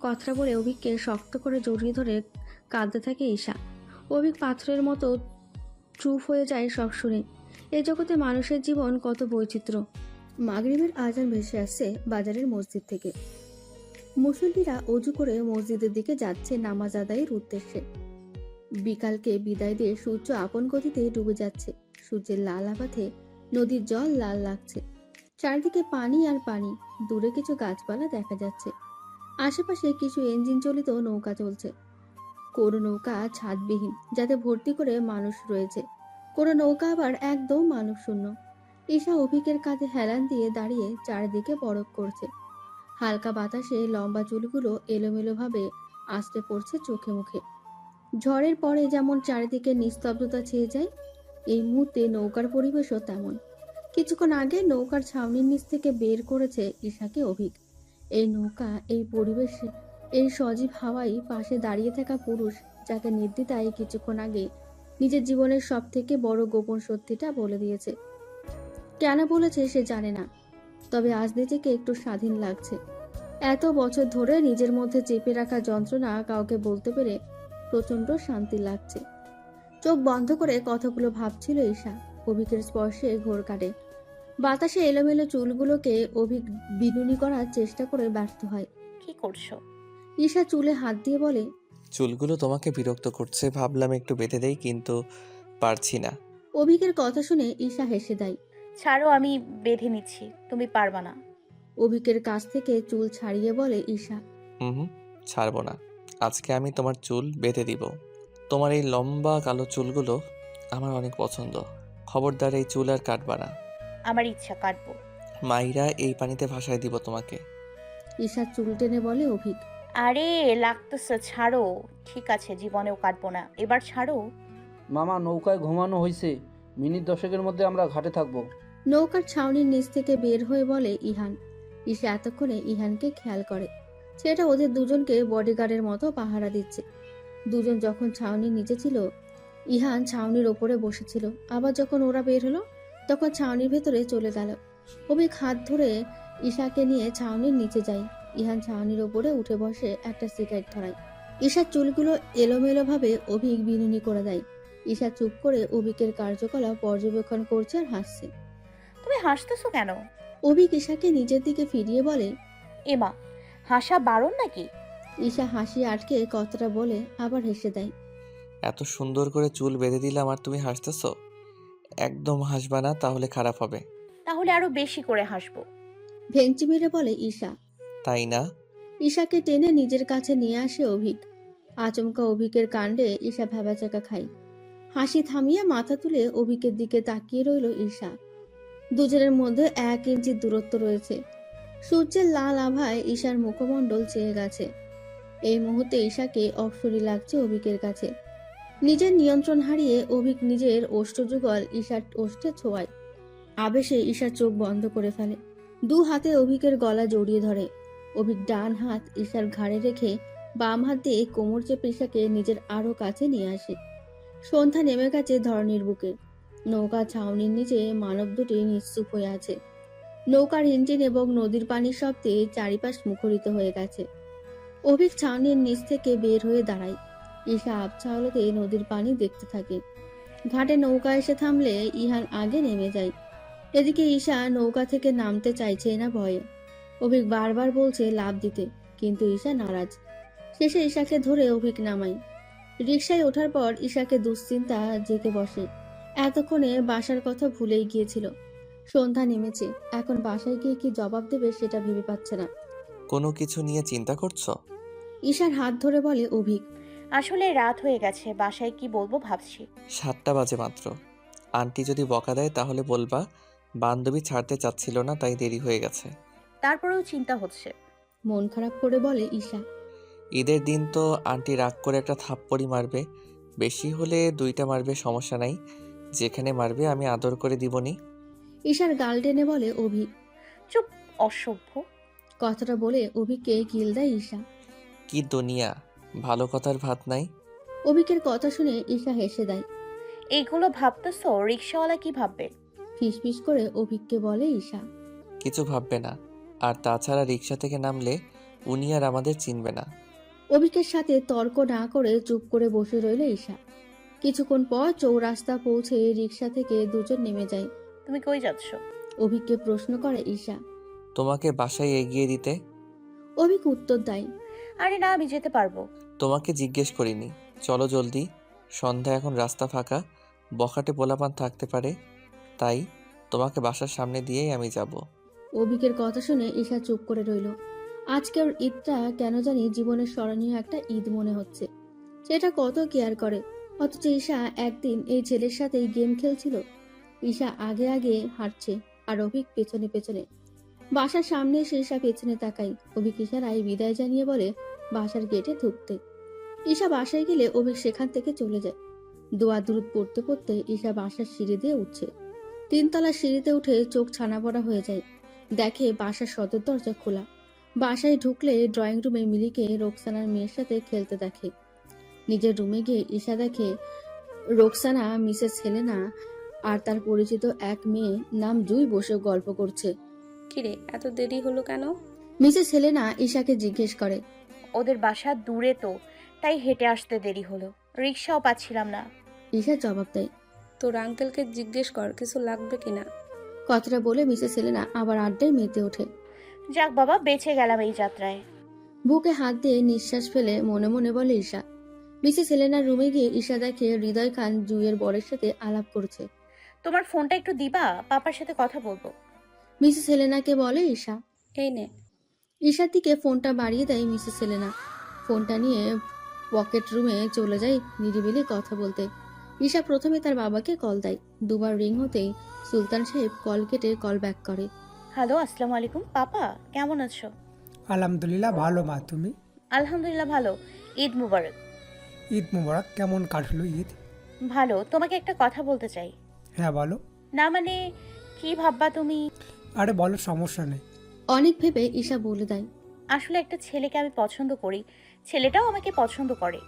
কথাটা বলে অভিককে শক্ত করে জড়িয়ে ধরে কাঁদতে থাকে ঈশা। অভিক পাথরের মতো চুপ হয়ে যায় সব শুনে। এ জগতে মানুষের জীবন কত বৈচিত্র্য। মাগরিবের আজান ভেসে আসছে বাজারের মসজিদ থেকে। মুসল্লিরা অজু করে মসজিদের দিকে যাচ্ছে নামাজ আদায়ের উদ্দেশ্যে। বিকালকে বিদায় দিয়ে সূর্য আপন গতিতে ডুবে যাচ্ছে। সূর্যের লাল আবাথে নদীর জল লাল লাগছে। চারিদিকে পানি আর পানি, দূরে কিছু গাছপালা দেখা যাচ্ছে। আশেপাশে কিছু ইঞ্জিন চালিত নৌকা চলছে। কোনো নৌকা ছাদবিহীন, যাতে ভর্তি করে মানুষ রয়েছে। কোনো নৌকা আবার একদম মানুষ শূন্য ঈশা অভিকের কাঁধে হেলান দিয়ে দাঁড়িয়ে চারিদিকে বরফ করছে। হালকা বাতাসে লম্বা চুলগুলো এলোমেলোভাবে আস্তে পড়ছে চোখে মুখে। ঝড়ের পরে যেমন চারিদিকে নিস্তব্ধতা ছেয়ে যায় এই মুহূর্তে নৌকার পরিবেশও তেমন। কিছুক্ষণ আগে নৌকার ছাউনির নিচ থেকে বের করেছে ঈশাকে অভিক। এই নৌকা, এই পরিবেশে, এই সজীব হাওয়াই পাশে দাঁড়িয়ে থাকা পুরুষ যাকে নির্দ্বিধায় কিছুক্ষণ আগে নিজের জীবনের সব থেকে বড় গোপন সত্যিটা বলে দিয়েছে। কেন বলেছে সে জানে না, তবে আজ নিজেকে একটু স্বাধীন লাগছে। এত বছর ধরে নিজের মধ্যে চেপে রাখা যন্ত্রণা কাউকে বলতে পেরে প্রচণ্ড শান্তি লাগছে। চোখ বন্ধ করে কথাগুলো ভাবছিল ঈশা। অভিকের স্পর্শে ঘোর কাটে। বাতাসে এলোমেলো চুলগুলোকে অভিক বিনুনি করার চেষ্টা করে ব্যর্থ হয়। কি করছ? ঈশা চুলে হাত দিয়ে বলে চুলগুলো তোমাকে বিরক্ত করছে ভাবলাম একটু বেঁধে দেই কিন্তু পারছি না। অভিকের কথা শুনে ঈশা হেসে দেয়। ছাড়ো আমি বেঁধে নিচ্ছি তুমি পারবা না। অভিকের কাছ থেকে চুল ছাড়িয়ে বলে ঈশা হুম হুম ছাড়বো না। আজকে আমি তোমার চুল বেঁধে দিব। তোমার এই লম্বা কালো চুলগুলো আমার অনেক পছন্দ। খবরদার এই চুল আর কাটবা না। আমার ইচ্ছা কাটবো। মাইরা এই পানিতে ভাসায় দিব তোমাকে। ঈশা চুল টেনে বলে অভিক। আরে লাগতেছে ছাড়ো। ঠিক আছে জীবনেও কাটবো না। এবার ছাড়ো। মামা নৌকায় ঘুমানো হয়েছে মিনিট দশকের মধ্যে আমরা ঘাটে থাকব। নৌকার ছাউনির নিচ থেকে বের হয়ে বলে ইহান। ঈশা এতক্ষণে ইহানকে খেয়াল করে। সেটা ওদের দুজনকে বডিগার্ডের মতো পাহারা দিচ্ছে। দুজন যখন ছাউনির নিচে ছিল ইহান ছাউনির ওপরে বসেছিল। আবার যখন ওরা বের হলো তখন ছাউনির ভেতরে চলে গেল। অভিক হাত ধরে ঈশাকে নিয়ে ছাউনির নিচে যায়। ইহান ছাউনির ওপরে উঠে বসে একটা সিগারেট ধরায়। ঈশার চুলগুলো এলোমেলোভাবে অভিক বিনুনি করে দেয়। ঈশা চুপ করে অভিকের কার্যকলাপ পর্যবেক্ষণ করছে আর হাসছে। তুমি হাসতেছো কেন? অভিক ঈশাকে নিজের দিকে ফিরিয়ে বলে এমা হাসা বারণ নাকি? ঈশা হাসি আটকে কথাটা বলে আবার হেসে দেয়। এত সুন্দর করে চুল বেঁধে দিলাম আর তুমি হাসতেছো? একদম হাসবা না তাহলে খারাপ হবে। তাহলে আরও বেশি করে হাসবো। ভেঞ্চি মেরে বলে ঈশা। তাই না? ঈশাকে টেনে নিজের কাছে নিয়ে আসে অভিক। আচমকা অভিকের কাণ্ডে ঈশা ভেবাচাকা খায়। হাসি থামিয়ে মাথা তুলে অভিকের দিকে তাকিয়ে রইল ঈশা। দুজনের মধ্যে এক ইঞ্চি দূরত্ব রয়েছে। সূর্যের লাল আভায় ঈশার মুখমণ্ডল চেয়ে গেছে। এই মুহূর্তে ঈশাকে অপসরি লাগছে অভিকের কাছে। নিজের নিয়ন্ত্রণ হারিয়ে অভিক নিজের ওষ্ঠযুগল ঈশার ওষ্ঠে ছোঁয়ায়। আবেশে ঈশার চোখ বন্ধ করে ফেলে। দু হাতে অভিকের গলা জড়িয়ে ধরে। অভিক ডান হাত ঈশার ঘাড়ে রেখে বাম হাত দিয়ে কোমর চেপে ঈশাকে নিজের আরও কাছে নিয়ে আসে। সন্ধ্যা নেমে গেছে ধরনীর বুকে। নৌকা ছাউনির নিচে মানব দুটি নিশ্চুপ হয়ে আছে। নৌকার ইঞ্জিন এবং নদীর পানির শব্দে চারিপাশ মুখরিত হয়ে গেছে। অভিক ছাউনির নিচ থেকে বের হয়ে দাঁড়ায়। ঈশা আবছা নদীর পানি দেখতে থাকে। ঘাটে নৌকা এসে থামলে ইহান আগে নেমে যায়। এদিকে ঈশা নৌকা থেকে নামতে চাইছে না ভয়ে। অভিক বারবার বলছে লাভ দিতে, কিন্তু ঈশা নারাজ। শেষে ঈশাকে ধরে অভিক নামায়। রিক্সায় ওঠার পর ঈশাকে দুশ্চিন্তা জেগে বসে। এতক্ষণে বাসার কথা ভুলেই গিয়েছিল। সন্ধ্যা নেমেছে। এখন বাসায় গিয়ে কি জবাব দেবে সেটা ভেবে পাচ্ছে না। কোনো কিছু নিয়ে চিন্তা করছ? ঈশার হাত ধরে বলে অভিক আসলে রাত হয়ে গেছে বাসায় কি বলব ভাবছি। সাতটা বাজে মাত্র। আন্টি যদি বকা দেয় তাহলে বলবা বান্ধবী ছাড়তে চাচ্ছিল না তাই দেরি হয়ে গেছে। তারপরেও চিন্তা হচ্ছে। মন খারাপ করে বলে ঈশা ঈদের দিন তো আন্টি রাগ করে একটা থাপ্পড়ি মারবে। বেশি হলে দুইটা মারবে সমস্যা নাই। যেখানে মারবে আমি আদর করে দিবনি। ঈশার গাল টেনে বলে অভিক চুপ অসভ্য। কথাটা বলে অভিককে কিল দেয় ঈশা। কি দুনিয়া? ভালো কথার ভাত নাই। অভিকের কথা শুনে ঈশা হেসে দেয়। এইগুলো ভাবতেছো? রিক্সাওয়ালা কি ভাববে? ফিসফিস করে অভিককে বলে ঈশা। কিছু ভাববে না। আর তাছাড়া রিক্সা থেকে নামলে উনি আর আমাদের চিনবে না। অভিকের সাথে তর্ক না করে চুপ করে বসে রইল ঈশা। কিছুক্ষণ পর চৌরাস্তা পৌঁছে রিক্সা থেকে দুজন নেমে যায়। তুমি কই যাচ্ছ? অভিককে প্রশ্ন করে ঈশা। তোমাকে বাসায় এগিয়ে দিতে? অভিক উত্তর দেয় আরে না আমি যেতে পারব। তোমাকে জিজ্ঞেস করিনি। চলো জলদি। সন্ধ্যা এখন রাস্তা ফাঁকা। বখাটে পোলাপান থাকতে পারে। তাই তোমাকে বাসার সামনে দিয়েই আমি যাব। অভিকের কথা শুনে ঈশা চুপ করে রইল। আজকের ঈদটা কেন জানি জীবনের স্মরণীয় একটা ঈদ মনে হচ্ছে। সেটা কত কেয়ার করে। অথচ ঈশা একদিন এই ছেলের সাথেই গেম খেলছিল। ঈশা আগে আগে হাঁটছে আর অভিক পেছনে পেছনে। বাসার সামনে এসে ঈশা পেছনে তাকাই অভিক ঈশারাই বিদায় জানিয়ে বলে বাসার গেটে ঢুকতে। ঈশা বাসায় গেলে অভিক সেখান থেকে চলে যায়। দোয়া দূরত পড়তে পড়তে ঈশা বাসার সিঁড়ি দিয়ে উঠছে। তিনতলা সিঁড়িতে উঠে চোখ ছানা পড়া হয়ে যায়। দেখে বাসার সদর দরজা খোলা। বাসায় ঢুকলে ড্রয়িং রুমে মিলিকে রোকসানার মেয়ের সাথে খেলতে দেখে। নিজের রুমে গিয়ে ঈশা দেখে রোকসানা মিসেস হেলেনা আর তার পরিচিত এক মেয়ে নাম জুই বসে গল্প করছে। কিরে এত দেরি হলো কেন? মিসেস হেলেনা ঈশাকে জিজ্ঞেস করে। ওদের বাসা দূরে তো তাই হেঁটে আসতে দেরি হলো। রিক্সাও পাচ্ছিলাম না। ঈশা জবাব দেয় তোর আঙ্কেলকে জিজ্ঞেস কর কিছু লাগবে কিনা? কথাটা বলে মিসেস সেলেনা আবার আড্ডায় মেতে ওঠে। যাক বাবা বেঁচে গেলাম এই যাত্রায়। বুকে হাত দিয়ে নিঃশ্বাস ফেলে মনে মনে বলে ঈশা মিসেস সেলেনার রুমে গিয়ে ঈশা দেখে হৃদয় খান জুইয়ের বরের সাথে আলাপ করছে। তোমার ফোনটা একটু দিবা? পাপার সাথে কথা বলব। মিসেস হেলেনাকে বলে ঈশা এই নে। ঈশার দিকে ফোনটা বাড়িয়ে দেয় মিসেস হেলেনা ফোনটা নিয়ে পকেট রুমে চলে যায় নিরিবিলি কথা বলতে। ঈশা প্রথমে তার বাবাকে কল দেয়। দুবার রিং হতেই সুলতান সাহেব কল কেটে কল ব্যাক করে। হ্যালো আসসালামু আলাইকুম। পাপা কেমন আছো? আলহামদুলিল্লাহ ভালো মা তুমি? আলহামদুলিল্লাহ ভালো। ঈদ মুবারক। ঈদ মুবারক কেমন কাটলো ঈদ? ভালো। তোমাকে একটা কথা বলতে চাই। হ্যাঁ বলো। না মানে কি ভাববা তুমি? আরে বলো সমস্যা নেই। অনেক ভেবে ঈশা বলে দেয় আসলে একটা ছেলেকে আমি পছন্দ করি ছেলেটাও আমাকে পছন্দ করে।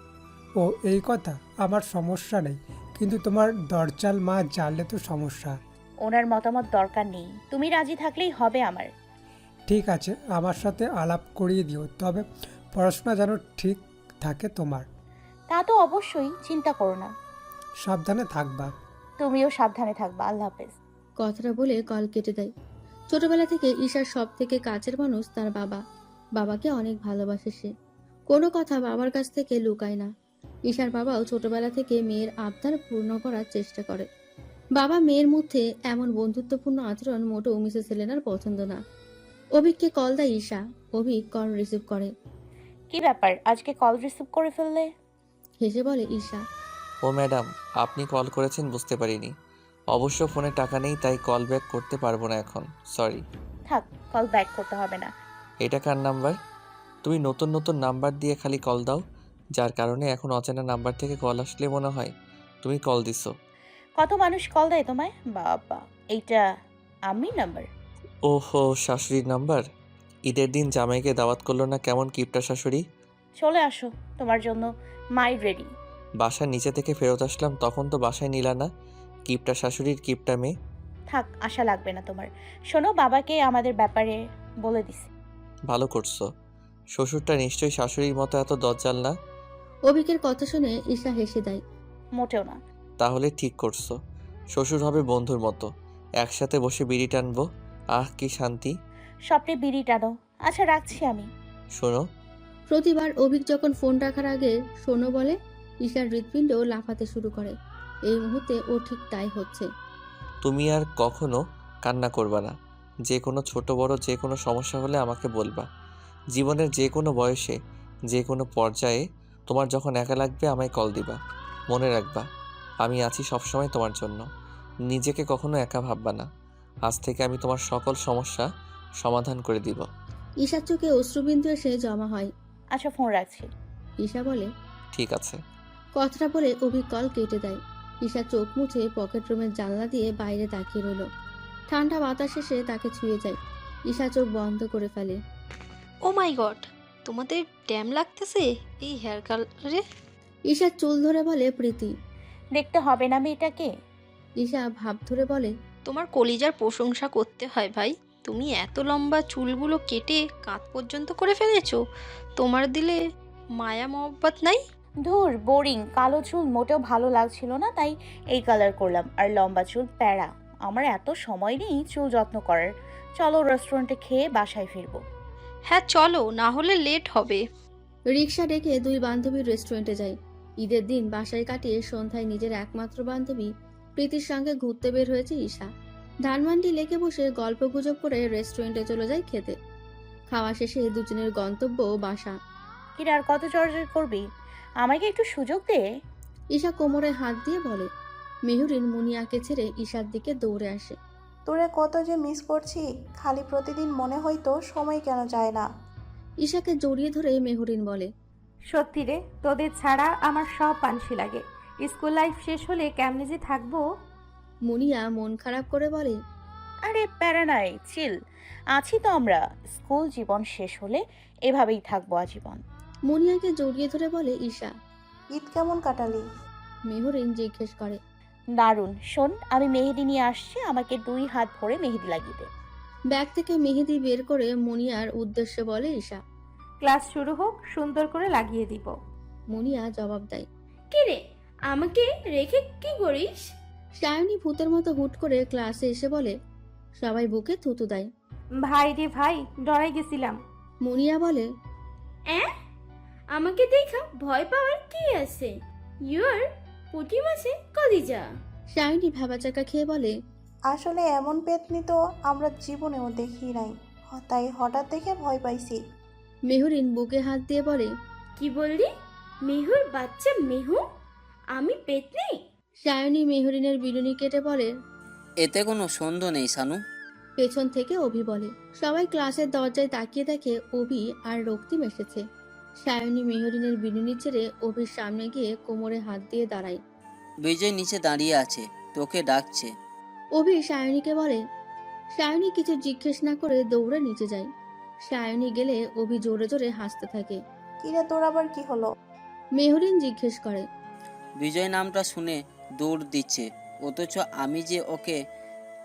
ও এই কথা? আমার সমস্যা নেই। কিন্তু তোমার দরজাল মা জানলে তো সমস্যা। ওনার মতামত দরকার নেই। তুমি রাজি থাকলেই হবে আমার। ঠিক আছে আমার সাথে আলাপ করিয়ে দিও। তবে পড়াশোনা যেন ঠিক থাকে তোমার। তা তো অবশ্যই চিন্তা করো না। সাবধানে থাকবা। তুমিও সাবধানে থাকবা। আল্লাহ হাফেজ। কথাটা বলে কল কেটে দেয়। ছোটবেলা থেকে ঈশার সব থেকে কাছের মানুষ তার বাবা। বাবাকে অনেক ভালোবাসে সে। কোনো কথা বাবার কাছ থেকে লুকায় না। ঈশার বাবাও ছোটবেলা থেকে মেয়ের আবদার পূর্ণ করার চেষ্টা করে। বাবা মেয়ের মধ্যে এমন বন্ধুত্বপূর্ণ আচরণ মোটেও মিসেস হেলেনার পছন্দ না। অভিককে কল দেয় ঈশা। অভিক কল রিসিভ করে। কি ব্যাপার? আজকে কল রিসিভ করে ফেললে? হেসে বলে ঈশা। ও ম্যাডাম আপনি কল করেছেন বুঝতে পারিনি। অবশ্য ফোনে টাকা নেই তাই কল ব্যাক করতে পারব না এখন। সরি থাক কল ব্যাক করতে হবে না। এটা কার নাম্বার তুমি নতুন নতুন নাম্বার দিয়ে খালি কল দাও যার কারণে এখন অচেনা নাম্বার থেকে কল আসলে মনে হয়। তুমি কল দিছো। কত মানুষ কল দেয় তোমায়? বাবা এইটা আমি নাম্বার ওহো শাশুড়ির নাম্বার ঈদের দিন জামাইকে দাওয়াত করল না কেমন কিপটা শাশুড়ি? চলে আসো তোমার জন্য মাই রেডি বাসার নিচে থেকে ফেরত আসলাম তখন তো বাসায় নিলা না। কিপটা শাশুড়ির কিপটা মেয়ে? থাক আশা লাগবে না তোমার। শোনো বাবাকে আমাদের ব্যাপারে বলে দিছি। ভালো করছ। শ্বশুরটা নিশ্চয়ই শাশুড়ির মতো এত দজ্জাল না? অভিকের কথা শুনে ঈশা হেসে দেয়। মোটেও না। তাহলে ঠিক করছ। শ্বশুর হবে বন্ধুর মতো। একসাথে বসে বিড়ি টানবো। আহ কি শান্তি। স্বপ্নে বিড়ি টানো। আচ্ছা রাখছি আমি। শোনো। প্রতিবার অভিক যখন ফোন রাখার আগে শোনো বলে ঈশার হৃৎপিণ্ড লাফাতে শুরু করে। এই মুহূর্তে ও ঠিক তাই হচ্ছে। তুমি আর কখনো কান্না করবা না। যে কোনো ছোট বড় যে কোনো সমস্যা হলে আমাকে বলবা। জীবনের যে কোনো বয়সে যে কোনো পর্যায়ে তোমার যখন একা লাগবে আমায় কল দিবা। মনে রাখবা আমি আছি সবসময় তোমার জন্য। নিজেকে কখনো একা ভাববা না। আজ থেকে আমি তোমার সকল সমস্যা সমাধান করে দিব। ঈশার চোখে অশ্রুবিন্দু এসে জমা হয়। আচ্ছা ফোন রাখছি। ঈশা বলে ঠিক আছে। কথাটা বলে অভিক কল কেটে দেয়। ঈশা চোখ মুছে পকেট রুমের জানলা দিয়ে বাইরে তাকিয়ে রইল। ঠান্ডা বাতাস এসে তাকে ছুঁয়ে যায়। ঈশা চোখ বন্ধ করে ফেলে। ও মাই গড তোমাদের ড্যাম লাগতেছে এই হেয়ার কালারে ঈশার চুল ধরে বলে প্রীতি। দেখতে হবে না মেয়েটাকে। ঈশা ভাব ধরে বলে তোমার কলিজার প্রশংসা করতে হয় ভাই। তুমি এত লম্বা চুলগুলো কেটে কাঁধ পর্যন্ত করে ফেলেছো। তোমার দিলে মায়া মহব্বত নাই? ধুর বোরিং কালো চুল মোটেও ভালো লাগছিল না তাই এই কালার করলাম। আর লম্বা চুল প্যারা। আমার এত সময় নেই চুল যত্ন করার। চলো রেস্টুরেন্টে খেয়ে বাসায় ফিরবো। হ্যাঁ চলো না হলে লেট হবে। রিক্সা ডেকে দুই বান্ধবী রেস্টুরেন্টে যায় ঈদের দিন বাসায় কাটিয়ে সন্ধ্যায় নিজের একমাত্র বান্ধবী প্রীতির সঙ্গে ঘুরতে বের হয়েছে ঈশা। ধানমান্ডি লেকে বসে গল্প গুজব করে রেস্টুরেন্টে চলে যায় খেতে। খাওয়া শেষে দুজনের গন্তব্য বাসা। কিরে আর কত চর্চা করবি? আমাকে একটু সুযোগ দে। ঈশা কোমরে হাত দিয়ে বলে মেহুরিন মুনিয়াকে ছেড়ে ঈশার দিকে দৌড়ে আসে। তোরে কত যে মিস করছি খালি প্রতিদিন মনে হইতো সময় কেন যায় না। ঈশাকে জড়িয়ে ধরে মেহুরিন বলে সত্যি রে তোদের ছাড়া আমার সব পানসি লাগে। স্কুল লাইফ শেষ হলে কেমনে যে থাকব? মুনিয়া মন খারাপ করে বলে আরে প্যারা নাই চিল। আছি তো আমরা স্কুল জীবন শেষ হলে এভাবেই থাকব আজীবন। মুনিয়াকে জড়িয়ে ধরে বলে ঈশা ঈদ কেমন কাটালি? মেহুরিন জিজ্ঞেস করে দারুণ শোন আমি মেহেদি নিয়ে আসছি আমাকে দুই হাত ভরে মেহেদি লাগিয়ে দে। ব্যাগ থেকে মেহেদি বের করে মুনিয়ার উদ্দেশ্যে বলে ঈশা ক্লাস শুরু হোক সুন্দর করে লাগিয়ে দিব। মুনিয়া জবাব দেয় কি রে আমাকে রেখে কি করিস? সায়নী ভূতের মতো হুট করে ক্লাসে এসে বলে সবাই বুকে থুতু দেয়। ভাই রে ভাই ডরাই গেছিলাম। মুনিয়া বলে অ্যাঁ? আমাকে দেখা ভয় পাওয়ার কি আছে? ইউর পুটি মাসে কদিজা সায়নী ভেবাচাকা খেয়ে বলে আসলে এমন পেতনি তো আমরা জীবনেও দেখি নাই। তাই হঠাৎ দেখে ভয় পাইছি। মেহুরিন বুকে হাত দিয়ে বলে কি বললি? মেহুর বাচ্চা মেহু? আমি পেতনি? সায়নী মেহরিনের বিনুনি কেটে বলে এতে কোনো সন্দেহ নেই সানু। পেছন থেকে অভি বলে সবাই ক্লাসের দরজায় তাকিয়ে দেখে অভি আর রক্তিম এসেছে। সায়নী মেহরিনের বিনুনি ছেড়ে অভির সামনে গিয়ে কোমরে হাত দিয়ে দাঁড়ায়। বিজয় নিচে দাঁড়িয়ে আছে তোকে ডাকছে। অভি সায়নীকে বলে সায়নী কিছু জিজ্ঞেস না করে দৌড়ে নিচে যায়। সায়নী গেলে অভি জোরে জোরে হাসতে থাকে। কিরে তোর আবার কি হলো? মেহরিন জিজ্ঞেস করে বিজয় নামটা শুনে দৌড় দিচ্ছে অথচ আমি যে ওকে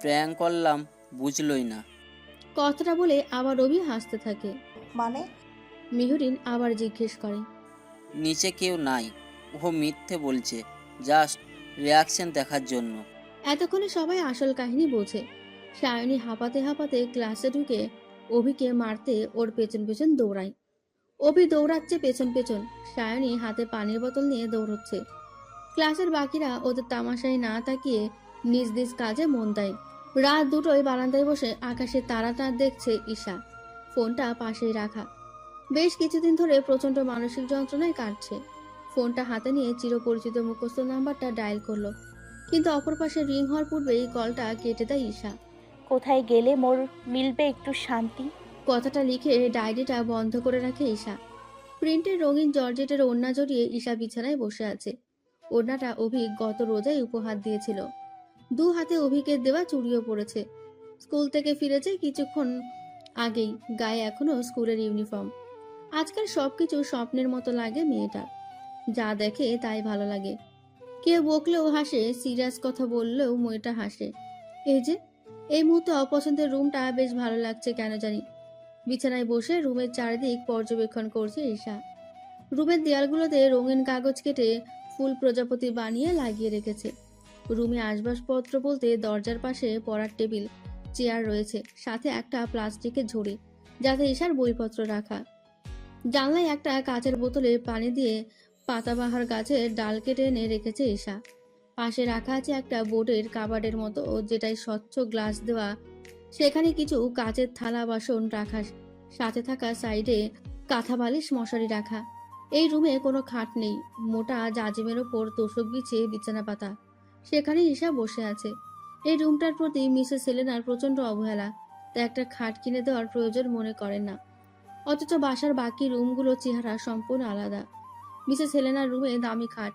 প্র্যাঙ্ক করলাম বুঝলই না। কথাটা বলে আবার অভি হাসতে থাকে। মানে? মেহরিন আবার জিজ্ঞেস করে। নিচে কেউ নাই ও মিথ্যে বলছে জাস্ট রিয়াকশন দেখার জন্য। এতক্ষণে সবাই আসল কাহিনী বোঝে। সায়নী হাঁপাতে হাঁপাতে ক্লাসে ঢুকে অভিকে মারতে ওর পেছন পেছন দৌড়ায়। অভি দৌড়াচ্ছে পেছন পেছন সায়নী হাতে পানির বোতল নিয়ে দৌড়চ্ছে। ক্লাসের বাকিরা ওদের তামাশায় না তাকিয়ে নিজ নিজ কাজে মন দেয়। রাত দুটোয় বারান্দায় বসে আকাশে তারাটা দেখছে ঈশা। ফোনটা পাশেই রাখা। বেশ কিছুদিন ধরে প্রচণ্ড মানসিক যন্ত্রণায় কাটছে। ফোনটা হাতে নিয়ে চিরপরিচিত মুখস্থ নাম্বারটা ডায়াল করল। কিন্তু অপর পাশে রিং হওয়ার পূর্বেই কলটা কেটে দেয় ঈশা। কোথায় গেলে মোর মিলবে একটু শান্তি? কথাটা লিখে ডায়েরিটা বন্ধ করে রাখে ঈশা। প্রিন্টের রঙিন জর্জেটের ওড়না জড়িয়ে ঈশা বিছানায় বসে আছে। ওড়নাটা অভিক গত রোজাই উপহার দিয়েছিল। দু হাতে অভিকের দেওয়া চুড়িও পড়েছে স্কুল থেকে ফিরেছে কিছুক্ষণ আগেই গায়ে এখনও স্কুলের ইউনিফর্ম। আজকাল সবকিছু স্বপ্নের মতো লাগে মেয়েটার যা দেখে তাই ভালো লাগে। কেউ বকলেও হাসে, সিরিয়াস কথা বললেও মেয়েটা হাসে। এই যে, এই মুহূর্তে অপছন্দের রুমটা বেশ ভালো লাগছে কেন জানি। বিছানায় বসে রুমের চারিদিক পর্যবেক্ষণ করছে ঈশা। রুমের দেয়ালগুলোতে রঙিন কাগজ কেটে ফুল প্রজাপতি বানিয়ে লাগিয়ে রেখেছে। রুমে আসবাবপত্র বলতে দরজার পাশে পড়ার টেবিল, চেয়ার রয়েছে, সাথে একটা প্লাস্টিকের ঝুড়ি, যাতে ঈশার বইপত্র রাখা। জানলায় একটা কাচের বোতলে পানি দিয়ে পাতাবাহার গাছের ডাল কেটে এনে রেখেছে ঈশা। পাশে রাখা আছে একটা বোর্ডের কাবার্ডের মতো যেটায় স্বচ্ছ গ্লাস দেওয়া। সেখানে কিছু কাচের থালা, বাসন রাখা। সাথে থাকা সাইডে কাঁথা বালিশ, মশারি রাখা। এই রুমে কোনো খাট নেই। মোটা জাজিমের ওপর তোষক বিছিয়ে বিছানা পাতা। সেখানে ঈশা বসে আছে। এই রুমটার প্রতি মিসেস সেলেনার প্রচণ্ড অবহেলা। তা একটা খাট কিনে দেওয়ার প্রয়োজন মনে করেন না। অথচ বাসার বাকি রুমগুলোর চেহারা সম্পূর্ণ আলাদা। মিসেস হেলেনার রুমে দামি খাট,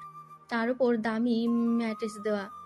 তার উপর দামি ম্যাট্রেস দেওয়া।